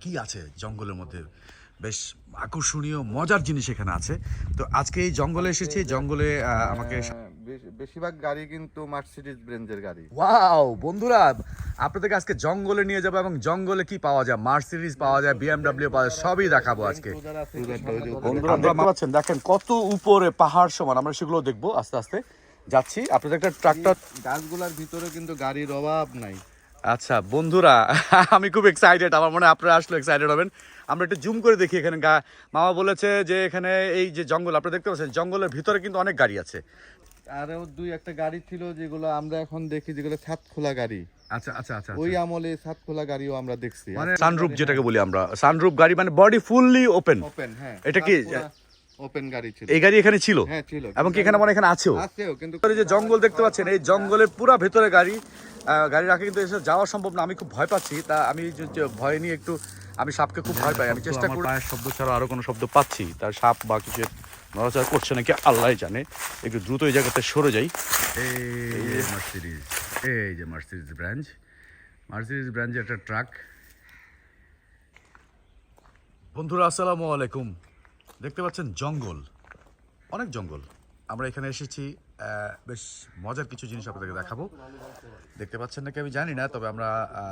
কি আছে জঙ্গলের মধ্যে? বেশ আকর্ষণীয় মজার জিনিস এখানে আছে। তো আজকে এই জঙ্গলে এসেছি জঙ্গলে আমাকে হ্যাঁ, বেশ- বেশিরভাগ গাড়ি কিন্তু মার্সিডিজ ব্রেঞ্জের গাড়ি। ওয়াও বন্ধুরা আপনাদেরকে আজকে জঙ্গলে নিয়ে যাব এবং জঙ্গলে কি পাওয়া যায়? মার্সিডিজ পাওয়া যায় বিএমডব্লিউ পাওয়া যায় সবই দেখাবো আজকে। বন্ধুরা দেখতে পাচ্ছেন দেখেন কত উপরে পাহাড় সমান আমরা সেগুলো দেখব আস্তে আস্তে। যাচ্ছি আপনাদের একটা ট্রাক্টর গাছগুলার ভিতরে কিন্তু গাড়ির অভাব নাই। আচ্ছা বন্ধুরা আমি খুব এক্সাইটেড আমার মনে হয় আপনারা আসলে এক্সাইটেড হবেন। আমরা একটু জুম করে দেখি এখানে। গা- মামা বলেছে যে এখানে এই যে জঙ্গল আপনারা দেখতে পাচ্ছেন জঙ্গলের ভিতরে কিন্তু অনেক গাড়ি আছে। আরও দুই একটা গাড়ি ছিল যেগুলো আমরা এখন দেখি যেগুলো ছাদ খোলা গাড়ি। আচ্ছা আচ্ছা আচ্ছা ওই আমলে ছাদ খোলা গাড়িও আমরা দেখছি। মানে সানরুফ যেটাকে বলি আমরা সানরুফ গাড়ি মানে বডি ফুললি ওপেন ওপেন হ্যাঁ। এটা কি? ওপেন গাড়ি ছিল। এই গাড়ি এখানে ছিল? হ্যাঁ ছিল। এবং কি এখানে মানে এখানে আছেও? আছেও কিন্তু যে জঙ্গল দেখতে পাচ্ছেন এই জঙ্গলের পুরো ভেতরে গাড়ি গাড়ি রাখা কিন্তু এসে যাওয়া সম্ভব না আমি খুব ভয় পাচ্ছি। তা আমি ভয় নিয়ে একটু আমি সাপকে খুব ভয় পাই আমি চেষ্টা করি পায়ের শব্দ ছাড়া আরও কোনো শব্দ পাচ্ছি। তার সাপ বা কিছু নড়াচড়া করছে নাকি আল্লাহ জানে। একটু দ্রুত এই জায়গাতে সরে যাই। এই যে মার্সিডিজ এই যে মার্সিডিজ ব্রাঞ্চ মার্সিডিজ ব্রাঞ্চের একটা ট্রাক বন্ধুরা আসসালামু আলাইকুম। দেখতে পাচ্ছেন জঙ্গল। অনেক জঙ্গল। আমরা এখানে এসেছি বেশ মজার কিছু জিনিস আপনাদেরকে দেখাবো। দেখতে পাচ্ছেন নাকি? আমি জানি না, তবে আমরা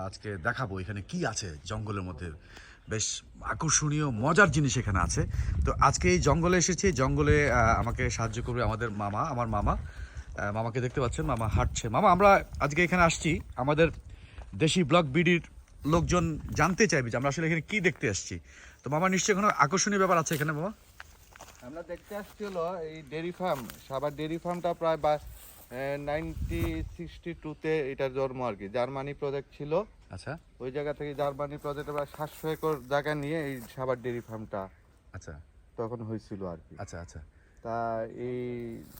আজকে দেখাবো এখানে কি আছে জঙ্গলের মধ্যে। বেশ আকর্ষণীয়, মজার জিনিস এখানে আছে। তো আজকে এই জঙ্গলে এসেছি। জঙ্গলে আমাকে সাহায্য করবে আমাদের মামা, আমার মামা। মামাকে দেখতে পাচ্ছেন, মামা হাঁটছে। মামা, আমরা আজকে এখানে আসছি। আমাদের দেশি ব্লক বিডির লোকজন জানতে চাইবে যে আমরা আসলে এখানে কি দেখতে আসছি তো মামা, নিশ্চয়ই কোনো আকর্ষণীয় ব্যাপার আছে এখানে, মামা? আমরা দেখতে আসছি হলো এই ডেরি ফার্ম। সাবার ডেরি ফার্মটা প্রায় বা নাইনটি সিক্সটি টুতে এটার জন্ম আর কি। জার্মানি প্রজেক্ট ছিল। আচ্ছা। ওই জায়গা থেকে জার্মানি প্রজেক্টে প্রায় সাতশো একর জায়গা নিয়ে এই সাবার ডেরি ফার্মটা আচ্ছা। তখন হয়েছিল আর কি। আচ্ছা আচ্ছা। তা এই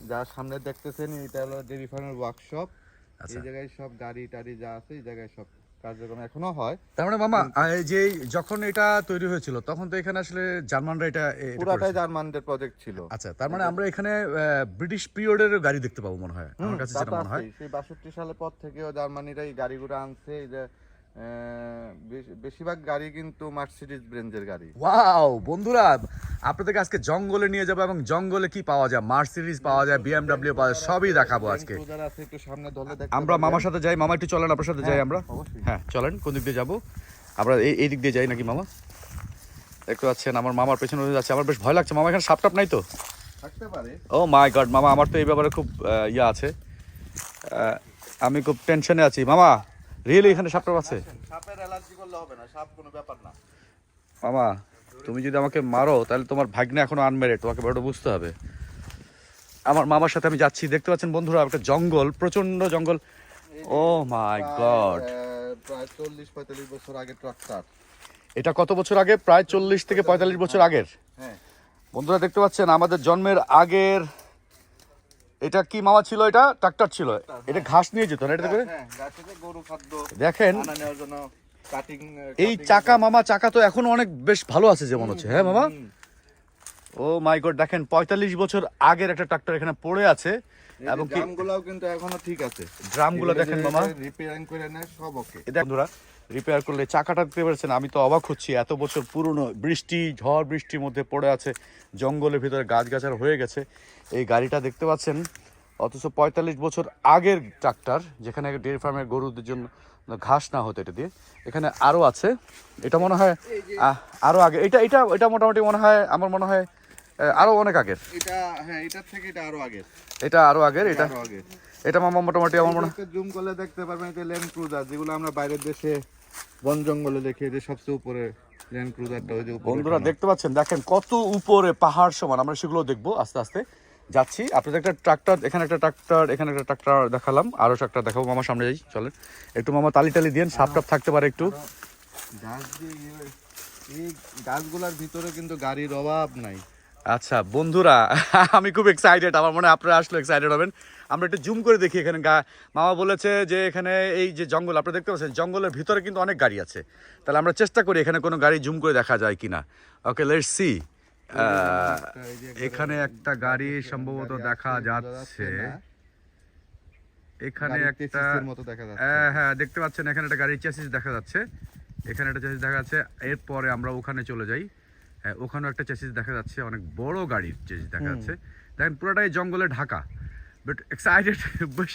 যা সামনে দেখতেছেন এটা হলো ডেরি ফার্মের ওয়ার্কশপ আচ্ছা। এই জায়গায় সব গাড়ি টাড়ি যা আছে এই জায়গায় সব কার্যক্রম এখনও হয়। তার মানে মামা যে যখন এটা তৈরি হয়েছিল তখন তো এখানে আসলে জার্মানরা এটা পুরাটাই জার্মানদের প্রজেক্ট ছিল। আচ্ছা তার মানে আমরা এখানে ব্রিটিশ পিরিয়ডের গাড়ি দেখতে পাবো মনে হয়। আমার কাছে যেটা মনে হয়। সেই বাষট্টি সালের পর থেকেও জার্মানিরা এই গাড়িগুলো আনছে। এই যে বেশিরভাগ গাড়ি কিন্তু মার্সিডিজ ব্রেঞ্জের গাড়ি। ওয়াও বন্ধুরা আপনাদেরকে আজকে জঙ্গলে নিয়ে যাব এবং জঙ্গলে কি পাওয়া যায়? মার্সিডিজ পাওয়া যায় বিএমডব্লিউ পাওয়া যায় সবই দেখাবো আজকে। আমরা মামার সাথে যাই মামা একটু চলেন আপনার সাথে যাই হ্যাঁ, আমরা। হ্যাঁ চলেন কোন দিক দিয়ে যাব? আমরা এই এই দিক দিয়ে যাই নাকি মামা? দেখতে পাচ্ছেন আমার মামার পেছনে যাচ্ছে আমার বেশ ভয় লাগছে। মামা এখানে সাপ টাপ নাই তো? থাকতে পারে। ও মাই গড মামা আমার তো এই ব্যাপারে খুব ইয়ে আছে। আমি খুব টেনশনে আছি। মামা রিয়েলি এখানে সাপটাপ আছে? সাপের অ্যালার্জি করলে হবে না সাপ কোনো ব্যাপার না। মামা তুমি যদি আমাকে মারো তাহলে তোমার ভাগ্নে এখনও আনমেরে তোমাকে ব্যাপারটা বুঝতে হবে। আমার মামার সাথে আমি যাচ্ছি দেখতে পাচ্ছেন বন্ধুরা একটা জঙ্গল প্রচণ্ড জঙ্গল। ও মাই গড প্রায় চল্লিশ পঁয়তাল্লিশ বছর আগে ট্রাক্টর। এটা কত বছর আগে? প্রায় চল্লিশ থেকে পঁয়তাল্লিশ বছর আগের। হ্যাঁ। বন্ধুরা দেখতে পাচ্ছেন আমাদের জন্মের আগের এটা কি মামা ছিল এটা? ট্রাক্টর ছিল। এটা ঘাস নিয়ে যেত না এটা করে হ্যাঁ দেখেন কাটিং এই চাকা মামা চাকা তো এখন অনেক বেশ ভালো আছে যেমন হচ্ছে হ্যাঁ মামা? ও মাই গড দেখেন পঁয়তাল্লিশ বছর আগের একটা ট্রাক্টর এখানে পড়ে আছে এবং ড্রামগুলোও কিন্তু এখনও ঠিক আছে। ড্রামগুলো দেখেন মামা। রিপেয়ারিং করে নেয় সব ওকে বন্ধুরা রিপেয়ার করলে চাকাটা দেখতে পাচ্ছেন আমি তো অবাক হচ্ছি। এত বছর পুরনো বৃষ্টি ঝড় বৃষ্টির মধ্যে পড়ে আছে জঙ্গলের ভিতরে গাছগাছার হয়ে গেছে। এই গাড়িটা দেখতে পাচ্ছেন অথচ পঁয়তাল্লিশ বছর আগের ট্রাক্টর যেখানে ডেয়ারি ফার্মের গরুদের জন্য ঘাস না হতো এটা দিয়ে। এখানে আরও আছে এটা মনে হয় আরও আগে এটা এটা এটা মোটামুটি মনে হয় আমার মনে হয় আরও অনেক আগের। এটা হ্যাঁ এটার থেকে এটা আরও আগে এটা আরও আগের এটা? এটা মামা মোটামুটি আমার মনে হয় জুম করলে দেখতে পারবেন এটা ল্যান্ড ক্রুজার যেগুলো আমরা বাইরের দেশে বন জঙ্গলে দেখি যে সবচেয়ে উপরে ল্যান্ড ক্রুজারটা ওই যে বন্ধুরা দেখতে পাচ্ছেন দেখেন কত উপরে পাহাড় সমান। আমরা সেগুলো দেখব আস্তে আস্তে। যাচ্ছি। আপনাদের একটা ট্রাক্টর এখানে একটা ট্রাক্টর এখানে একটা ট্রাক্টর দেখালাম। আরও ট্রাক্টর দেখাবো। মামা সামনে যাই চলেন। একটু মামা তালি টালি দিন সাপ টাপ থাকতে পারে একটু। গাছ দিয়ে এই গাছগুলোর ভিতরে কিন্তু গাড়ির অভাব নাই। আচ্ছা বন্ধুরা আমি খুব এক্সাইটেড আমার মনে হয় আপনারা আসলে এক্সাইটেড হবেন। আমরা একটু জুম করে দেখি এখানে। গা- মামা বলেছে যে এখানে এই যে জঙ্গল আপনারা দেখতে পাচ্ছেন জঙ্গলের ভিতরে কিন্তু অনেক গাড়ি আছে। তাহলে আমরা চেষ্টা করি এখানে কোনো গাড়ি জুম করে দেখা যায় কিনা। ওকে লেটস সি এখানে একটা গাড়ি সম্ভবত দেখা যাচ্ছে। এখানে একটা হ্যাঁ হ্যাঁ দেখতে পাচ্ছেন এখানে একটা গাড়ির চেসিস দেখা যাচ্ছে। এখানে একটা চেসিস দেখা যাচ্ছে। এরপরে আমরা ওখানে চলে যাই। ওখানেও একটা চেসিস দেখা যাচ্ছে অনেক বড় গাড়ির চেসিস দেখা যাচ্ছে। দেখেন পুরোটাই জঙ্গলে ঢাকা। বাট এক্সাইটেড বেশ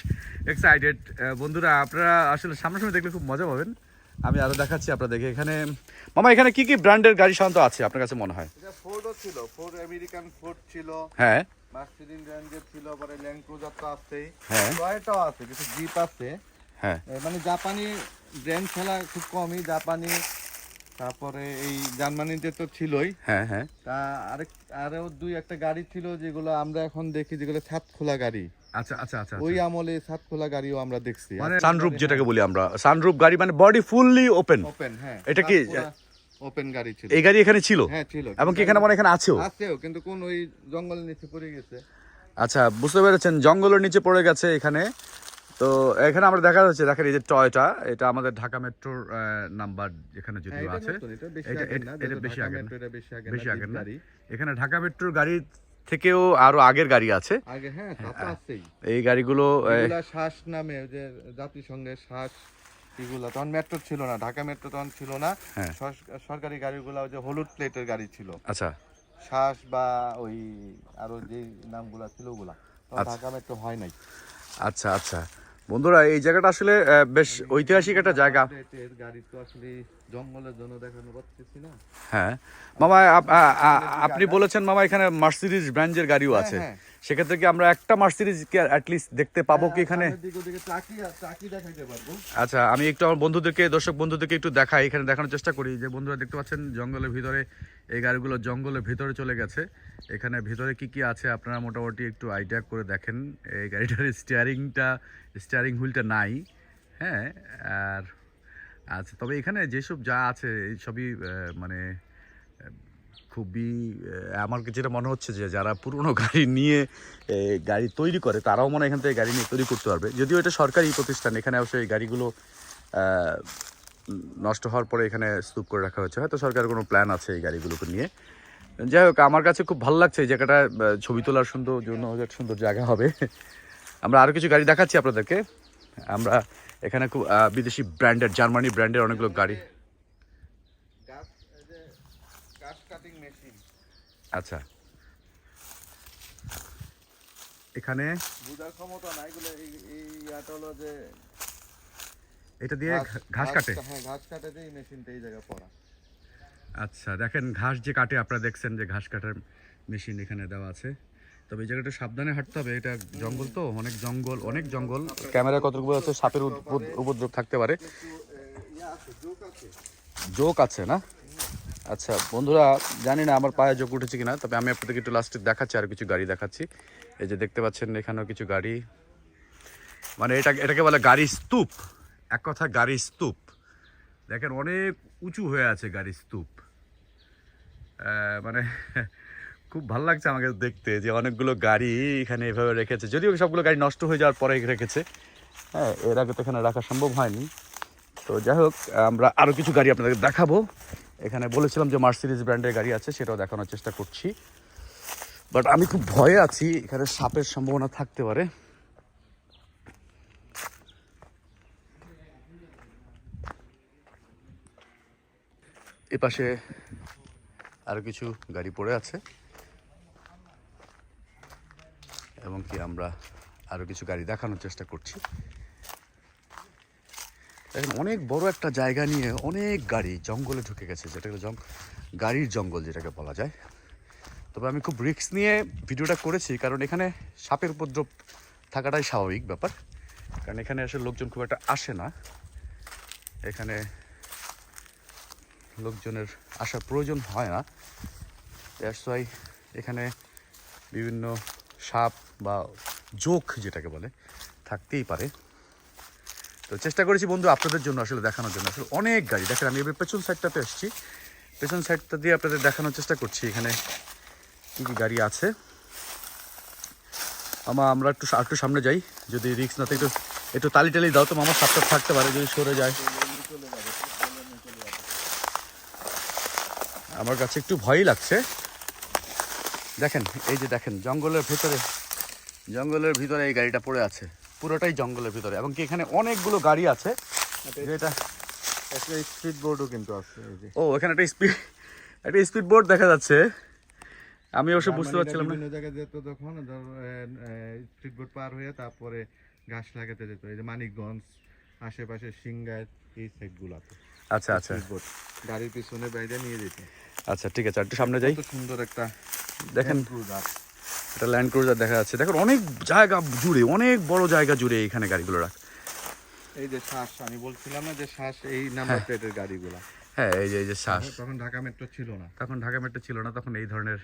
এক্সাইটেড বন্ধুরা আপনারা আসলে সামনাসামনি দেখলে খুব মজা পাবেন। আমি আরও দেখাচ্ছি আপনাদেরকে। এখানে মামা এখানে কি কি ব্র্যান্ডের গাড়ি সাধারণত আছে আপনার কাছে মনে হয়? এটা ফোর্ডও ছিল ফোর্ড আমেরিকান ফোর্ড ছিল। হ্যাঁ। মার্সিডিজ রেঞ্জের ছিল পরে ল্যান্ড ক্রুজার তো আছেই। হ্যাঁ। টয়টাও আছে কিছু জিপ আছে। হ্যাঁ। মানে জাপানি ব্র্যান্ড খেলা খুব কমই। জাপানি তারপরে এই জার্মানিতে তো ছিলই। হ্যাঁ হ্যাঁ। তা আরেক আরও দুই একটা গাড়ি ছিল যেগুলো আমরা এখন দেখি যেগুলো ছাদ খোলা গাড়ি। আচ্ছা আচ্ছা আচ্ছা ওই আমলে ছাদ খোলা গাড়িও আমরা দেখছি। মানে সানরুফ যেটাকে বলি আমরা সানরুফ গাড়ি মানে বডি ফুললি ওপেন ওপেন হ্যাঁ। এটা কি- ওপেন গাড়ি ছিল। এই গাড়ি এখানে ছিল? হ্যাঁ ছিল। এবং কি এখানে মনে হয় এখানে আছেও? আছেও কিন্তু কোন ওই জঙ্গলের নিচে পড়ে গেছে। আচ্ছা বুঝতে পেরেছেন জঙ্গলের নিচে পড়ে গেছে এখানে। তো এখানে আমরা দেখা যাচ্ছে দেখেন এই যে টয়টা এটা আমাদের ঢাকা মেট্রোর নাম্বার এখানে হ্যাঁ, যদিও আছে। এটা বেশি না, বেশি আগের না। এখানে ঢাকা মেট্রোর গাড়ি থেকেও আরও আগের গাড়ি আছে। আগে হ্যাঁ আছেই। এই গাড়িগুলো শ্বাস নামে যে জাতিসংঘের শ্বাস এগুলা তখন মেট্রো ছিল না ঢাকা মেট্রো তখন ছিল না। হ্যাঁ। সরকারি গাড়িগুলো যে হলুদ প্লেটের গাড়ি ছিল। আচ্ছা। শ্বাস বা ওই আরও যে নামগুলা ছিল ওগুলা। আচ্ছা। ঢাকা মেট্রো হয় নাই। আচ্ছা আচ্ছা। বন্ধুরা এই জায়গাটা আসলে বেশ ঐতিহাসিক একটা জায়গা। গাড়ি তো আসলে জঙ্গলের জন্য দেখানো পাচ্ছি না হ্যাঁ মামা আপনি বলেছেন মামা এখানে মার্সিডিজ ব্র্যান্ডের গাড়িও আছে। হ্যাঁ। সেক্ষেত্রে কি আমরা একটা মার্সিডিজ কে অ্যাটলিস্ট দেখতে পাবো কি এখানে? আচ্ছা আমি একটু আমার বন্ধুদেরকে দর্শক বন্ধুদেরকে একটু দেখাই এখানে দেখানোর চেষ্টা করি। যে বন্ধুরা দেখতে পাচ্ছেন জঙ্গলের ভিতরে এই গাড়িগুলো জঙ্গলের ভিতরে চলে গেছে। এখানে ভিতরে কি কি আছে আপনারা মোটামুটি একটু আইডিয়া করে দেখেন। এই গাড়িটার স্টিয়ারিংটা স্টিয়ারিং হুইলটা নাই হ্যাঁ? আর আচ্ছা তবে এখানে যেসব যা আছে, এই সবই মানে খুবই আমার যেটা মনে হচ্ছে যে যারা পুরনো গাড়ি নিয়ে গাড়ি তৈরি করে, তারাও মনে এখান থেকে গাড়ি নিয়ে তৈরি করতে পারবে। যদিও এটা সরকারি প্রতিষ্ঠান, এখানে অবশ্যই গাড়িগুলো নষ্ট হওয়ার পরে এখানে স্তূপ করে রাখা হয়েছে। হয়তো সরকারের কোনো প্ল্যান আছে এই গাড়িগুলোকে নিয়ে। যাই হোক, আমার কাছে খুব ভালো লাগছে এই জায়গাটা ছবি তোলার সুন্দর জন্য সুন্দর জায়গা হবে। আমরা আরও কিছু গাড়ি দেখাচ্ছি আপনাদেরকে। আমরা এখানে খুব বিদেশি ব্র্যান্ডের, জার্মানি ব্র্যান্ডের অনেকগুলো গাড়ি। আচ্ছা। এখানে বুঝার ক্ষমতা নাই এগুলো এই ইয়াটা যে এটা দিয়ে ঘাস কাটে? হ্যাঁ ঘাস কাটে যে এই মেশিনটা এই জায়গায় পড়া। আচ্ছা দেখেন ঘাস যে কাটে আপনারা দেখছেন যে ঘাস কাটার মেশিন এখানে দেওয়া আছে। তবে এই জায়গাটা সাবধানে হাঁটতে হবে এটা জঙ্গল তো অনেক জঙ্গল অনেক জঙ্গল। ক্যামেরা কতগুলো আছে? সাপের উপ- উপদ্রব থাকতে পারে। জোক আছে না? আচ্ছা বন্ধুরা জানি না আমার পায়ে জোক উঠেছে কিনা তবে আমি আপনাদেরকে একটু লাস্টে দেখাচ্ছি আর কিছু গাড়ি দেখাচ্ছি। এই যে দেখতে পাচ্ছেন এখানেও কিছু গাড়ি। মানে এটা এটাকে বলে গাড়ি স্তূপ। এক কথা গাড়ি স্তূপ। দেখেন অনেক উঁচু হয়ে আছে গাড়ি স্তূপ। মানে খুব ভালো লাগছে আমাকে দেখতে যে অনেকগুলো গাড়ি এখানে এভাবে রেখেছে। যদিও সবগুলো গাড়ি নষ্ট হয়ে যাওয়ার পরে রেখেছে। হ্যাঁ এর আগে তো এখানে রাখা সম্ভব হয়নি। তো যাই হোক, আমরা আরও কিছু গাড়ি আপনাদের দেখাবো। এখানে বলেছিলাম যে মার্সিডিজ ব্র্যান্ডের গাড়ি আছে, সেটাও দেখানোর চেষ্টা করছি। বাট আমি খুব ভয়ে আছি, এখানে সাপের সম্ভাবনা থাকতে পারে। এ পাশে আরও কিছু গাড়ি পড়ে আছে। এবং কি আমরা আরও কিছু গাড়ি দেখানোর চেষ্টা করছি। দেখেন, অনেক বড় একটা জায়গা নিয়ে অনেক গাড়ি জঙ্গলে ঢুকে গেছে যেটাকে জং গাড়ির জঙ্গল যেটাকে বলা যায়। তবে আমি খুব রিস্ক নিয়ে ভিডিওটা করেছি, কারণ এখানে সাপের উপদ্রব থাকাটাই স্বাভাবিক ব্যাপার। কারণ এখানে আসলে লোকজন খুব একটা আসে না। এখানে লোকজনের আসার প্রয়োজন হয় না। দ্যাটস ওয়াই এখানে বিভিন্ন সাপ বা জোক যেটাকে বলে, থাকতেই পারে। তো চেষ্টা করেছি বন্ধু আপনাদের জন্য আসলে দেখানোর জন্য। আসলে অনেক গাড়ি। দেখেন, আমি এবার পেছন সাইডটাতে এসেছি পেছন সাইডটা দিয়ে আপনাদের দেখানোর চেষ্টা করছি এখানে কী কী গাড়ি আছে। আমা আমরা একটু একটু সামনে যাই। যদি রিক্স না একটু একটু তালি টালি দাও তো মামা, সাপটা থাকতে পারে যদি সরে যায়। আমার কাছে একটু ভয়ই লাগছে। দেখেন এই যে দেখেন জঙ্গলের ভেতরে জঙ্গলের ভিতরে এই গাড়িটা পড়ে আছে। পুরোটাই জঙ্গলের ভিতরে। এবং কি এখানে অনেকগুলো গাড়ি আছে? যেটা একটা স্পিড বোর্ডও কিন্তু আছে ও এখানে একটা স্পিড একটা স্পিড বোর্ড দেখা যাচ্ছে। আমি অবশ্য বুঝতে পারছিলাম না। জায়গায় যেত তখন স্পিড বোর্ড পার হয়ে তারপরে ঘাস লাগাতে যেত। এই যে মানিকগঞ্জ আশেপাশে সিংগার এই সাইডগুলোতে আচ্ছা আচ্ছা। গাড়ির পিছনে বাইরে নিয়ে যেত। আচ্ছা ঠিক আছে একটু সামনে যাই। সুন্দর একটা দেখেন ক্রুজার একটা ল্যান্ড ক্রুজার দেখা যাচ্ছে। দেখেন অনেক জায়গা জুড়ে অনেক বড় জায়গা জুড়ে এখানে গাড়িগুলো রাখ এই যে শ্বাস আমি বলছিলাম না যে শ্বাস এই নাম্বার প্লেটের গাড়িগুলা। হ্যাঁ এই যে এই যে শ্বাস। তখন ঢাকা মেট্রো ছিল না। তখন ঢাকা মেট্রো ছিল না তখন এই ধরনের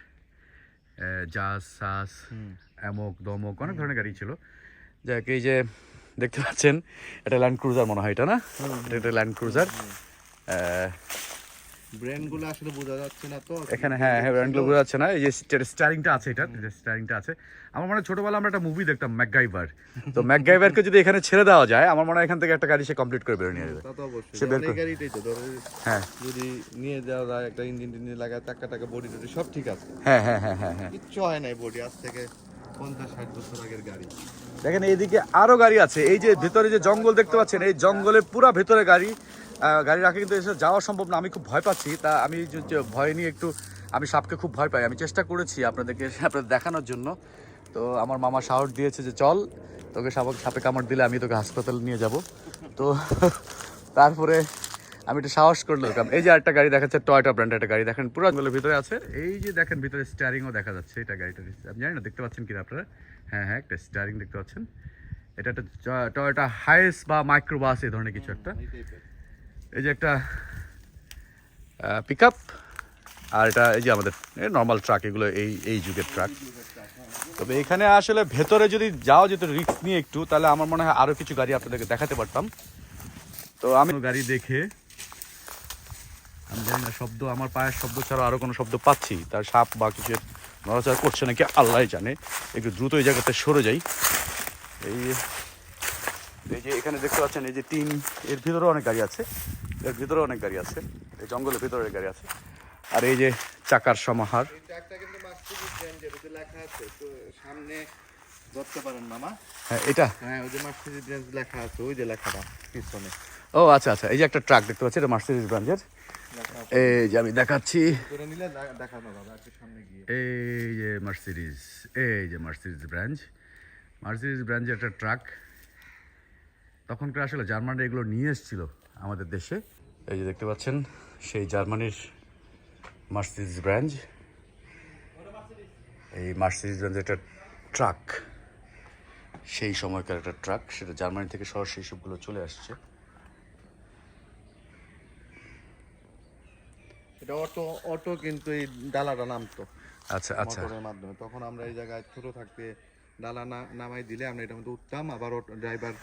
জাজ সাস অ্যামক দমক অনেক ধরনের গাড়ি ছিল। যাক এই যে দেখতে পাচ্ছেন এটা ল্যান্ড ক্রুজার মনে হয় এটা না? এটা ল্যান্ড ক্রুজার ব্র্যান্ডগুলো আসলে বোঝা যাচ্ছে না তো। এখানে হ্যাঁ হ্যাঁ ব্র্যান্ডগুলো বোঝা যাচ্ছে না। এই যে স্টারিংটা আছে এটা স্টারিংটা আছে। আমার মনে হয় ছোটবেলা আমরা একটা মুভি দেখতাম ম্যাকগাইভার তো ম্যাকগাইভারকে যদি এখানে ছেড়ে দেওয়া যায় আমার মনে হয় এখান থেকে একটা গাড়ি সে কমপ্লিট করে বেরো নিয়ে যাবে। তা তো অবশ্যই। সে বের গাড়িটাই তো ধরো হ্যাঁ। যদি নিয়ে যাওয়া যায় একটা ইঞ্জিন টিঞ্জিন লাগায় টাকা টাকা বডি টডি সব ঠিক আছে। হ্যাঁ হ্যাঁ হ্যাঁ হ্যাঁ হ্যাঁ। কিচ্ছু হয় নাই বডি আজ থেকে পঞ্চাশ ষাট বছর আগের গাড়ি। দেখেন এইদিকে আরও গাড়ি আছে। এই যে ভেতরে যে জঙ্গল দেখতে পাচ্ছেন এই জঙ্গলের পুরা ভেতরে গাড়ি গাড়ি রাখে কিন্তু এসে যাওয়া সম্ভব না, আমি খুব ভয় পাচ্ছি। তা আমি ভয় নিয়ে একটু, আমি সাপকে খুব ভয় পাই। আমি চেষ্টা করেছি আপনাদেরকে, আপনাদের দেখানোর জন্য। তো আমার মামা সাহস দিয়েছে যে চল, তোকে সাপ সাপে কামড় দিলে আমি তোকে হাসপাতালে নিয়ে যাব। তো তারপরে আমি একটু সাহস করলাম এই যে একটা গাড়ি দেখাচ্ছে টয়টা ব্র্যান্ডের একটা গাড়ি। দেখেন, পুরো ভিতরে আছে। এই যে দেখেন, ভিতরে স্টারিংও দেখা যাচ্ছে। এটা গাড়িটা আপনি জানেন না, দেখতে পাচ্ছেন কিনা আপনারা? হ্যাঁ হ্যাঁ একটা স্টিয়ারিং দেখতে পাচ্ছেন। এটা একটা টয়োটা হাইস বা মাইক্রোবাস এই ধরনের কিছু একটা। এই যে একটা পিক আর এটা এই যে আমাদের নর্মাল ট্রাক এগুলো এই এই যুগের ট্রাক তবে এখানে আসলে ভেতরে যদি যাও, যেত রিস্ক নিয়ে একটু, তাহলে আমার মনে হয় আরও কিছু গাড়ি আপনাদেরকে দেখাতে পারতাম। তো আমি গাড়ি দেখে, আমি জানি না শব্দ, আমার পায়ের শব্দ ছাড়া আরও কোনো শব্দ পাচ্ছি। তার সাপ বা কিছু নড়াচড়া করছে নাকি আল্লাহ জানে। একটু দ্রুত এই জায়গাতে সরে যাই। এই এই যে এখানে দেখতে পাচ্ছেন এই যে টিন এর ভিতরে অনেক গাড়ি আছে। এর ভিতরে অনেক গাড়ি আছে। এই জঙ্গলের ভিতরে গাড়ি আছে। আর এই যে চাকার সমাহার। ব্র্যান্ডের সামনে ধরতে পারেন মামা। হ্যাঁ এটা? হ্যাঁ ওই যে মার্সিডিজ ব্র্যান্ড লেখা আছে ওই যে লেখাটা পিছনে। ও আচ্ছা আচ্ছা এই যে একটা ট্রাক দেখতে পাচ্ছি এটা মার্সিডিজ ব্রাঞ্চের এই যে আমি দেখাচ্ছি। গিয়ে। এই যে মার্সিডিজ এই যে মার্সিডিজ ব্রাঞ্চ। মার্সিডিজ ব্রাঞ্চের একটা ট্রাক। তখনকার আসলে জার্মানরা এগুলো নিয়ে এসেছিল আমাদের দেশে। এই যে দেখতে পাচ্ছেন সেই জার্মানির মার্সিডিজ ব্রাঞ্চ এই মার্সিডিজ ব্রাঞ্চের একটা ট্রাক সেই সময়কার একটা ট্রাক সেটা জার্মানি থেকে সহ সেই সবগুলো চলে আসছে। এটা অটো অটো কিন্তু এই ডালাটা নামতো আচ্ছা আচ্ছা। মাধ্যমে। তখন আমরা এই জায়গায় ছোট থাকতে ডালা না নামাই দিলে আমরা এটার মধ্যে উঠতাম আবার ড্রাইভার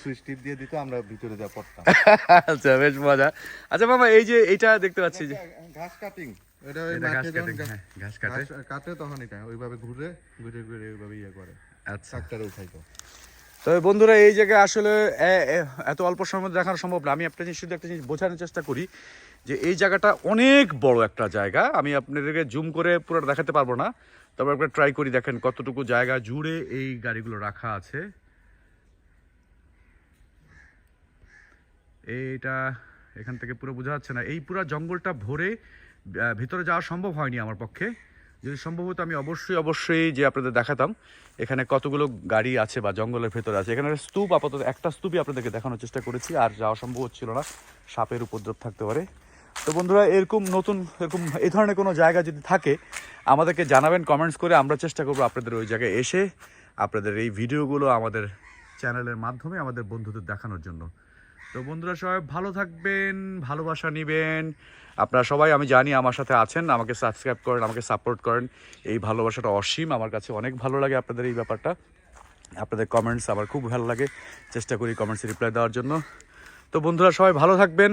সুইচ টিপ দিয়ে দিত আমরা ভিতরে যা পড়তাম। আচ্ছা বেশ মজা। আচ্ছা বাবা এই যে এইটা দেখতে পাচ্ছি যে ঘাস কাটিং এটা ওই ঘাস কাটে হ্যাঁ, ঘাস কাটে। ঘাস কাটে তখন এটা ওইভাবে ঘুরে ঘুরে ঘুরে ওইভাবে ইয়ে করে। আচ্ছা। ট্রাক্টরে উঠাইতো। তবে বন্ধুরা এই জায়গায় আসলে এত অল্প সময় দেখানো সম্ভব না। আমি একটা জিনিস শুধু একটা জিনিস বোঝানোর চেষ্টা করি। যে এই জায়গাটা অনেক বড় একটা জায়গা। আমি আপনাদেরকে জুম করে পুরো দেখাতে পারব না। তবে আপনারা ট্রাই করি দেখেন কতটুকু জায়গা জুড়ে এই গাড়িগুলো রাখা আছে। এইটা এখান থেকে পুরো বোঝা যাচ্ছে না। এই পুরো জঙ্গলটা ভরে ভিতরে যাওয়া সম্ভব হয়নি আমার পক্ষে। যদি সম্ভব হতো আমি অবশ্যই অবশ্যই যে আপনাদের দেখাতাম, এখানে কতগুলো গাড়ি আছে বা জঙ্গলের ভেতরে আছে। এখানে স্তূপ আপাতত, একটা স্তূপই আপনাদেরকে দেখানোর চেষ্টা করেছি, আর যাওয়া সম্ভব হচ্ছিল না। সাপের উপদ্রব থাকতে পারে। তো বন্ধুরা, এরকম নতুন, এরকম এই ধরনের কোনো জায়গা যদি থাকে, আমাদেরকে জানাবেন কমেন্টস করে আমরা চেষ্টা করব আপনাদের ওই জায়গায় এসে আপনাদের এই ভিডিওগুলো আমাদের চ্যানেলের মাধ্যমে আমাদের বন্ধুদের দেখানোর জন্য। তো বন্ধুরা, সবাই ভালো থাকবেন, ভালোবাসা নেবেন। আপনারা সবাই, আমি জানি আমার সাথে আছেন, আমাকে সাবস্ক্রাইব করেন, আমাকে সাপোর্ট করেন। এই ভালোবাসাটা অসীম, আমার কাছে অনেক ভালো লাগে আপনাদের এই ব্যাপারটা। আপনাদের কমেন্টস আমার খুব ভালো লাগে। চেষ্টা করি কমেন্টসে রিপ্লাই দেওয়ার জন্য। তো বন্ধুরা, সবাই ভালো থাকবেন।